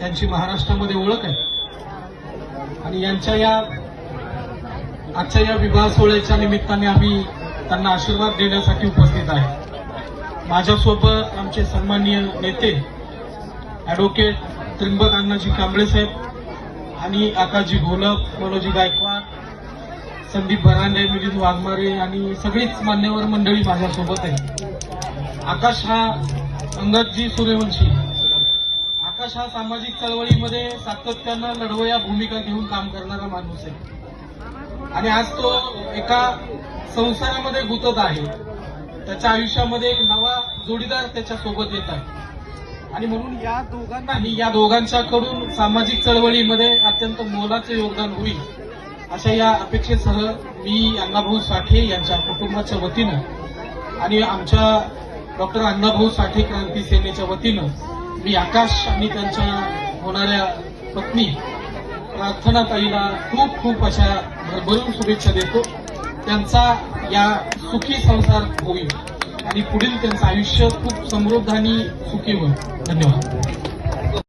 त्यांची महाराष्ट्रामध्ये ओळख आहे. आणि यांच्या या आजच्या या विवाह सोहळ्याच्या निमित्ताने आम्ही त्यांना आशीर्वाद देण्यासाठी उपस्थित आहे. माझ्यासोबत आमचे सन्माननीय नेते ॲडव्होकेट त्रिंबक अण्णाजी कांबळे साहेब आणि आकाशजी घोलप मनोजी गायकवाड संदीप भरांडे मिलिंद वाघमारे आणि सगळीच मान्यवर मंडळी माझ्यासोबत आहे आकाश हा अंगदजी सूर्यवंशी. प्रकाश हा सामाजिक चळवळीमध्ये सातत्यानं लढवया भूमिका घेऊन काम करणारा माणूस आहे. आणि आज तो एका संसारामध्ये गुंतत आहे. त्याच्या आयुष्यामध्ये एक नवा जोडीदार त्याच्या सोबत येत आहे. आणि म्हणून या दोघांनाही या दोघांच्याकडून सामाजिक चळवळीमध्ये अत्यंत मोलाचे योगदान होईल अशा या अपेक्षेसह मी अण्णाभाऊ साठे यांच्या कुटुंबाच्या वतीनं आणि आमच्या डॉक्टर अण्णाभाऊ साठे क्रांती सेनेच्या वतीनं मी आकाश आणि त्यांच्या होणाऱ्या पत्नी प्रार्थना ताईला खूप खूप अशा भरभरून शुभेच्छा देतो. त्यांचा या सुखी संसार होईल आणि पुढील त्यांचं आयुष्य खूप समृद्ध आणि सुखी होईल. धन्यवाद.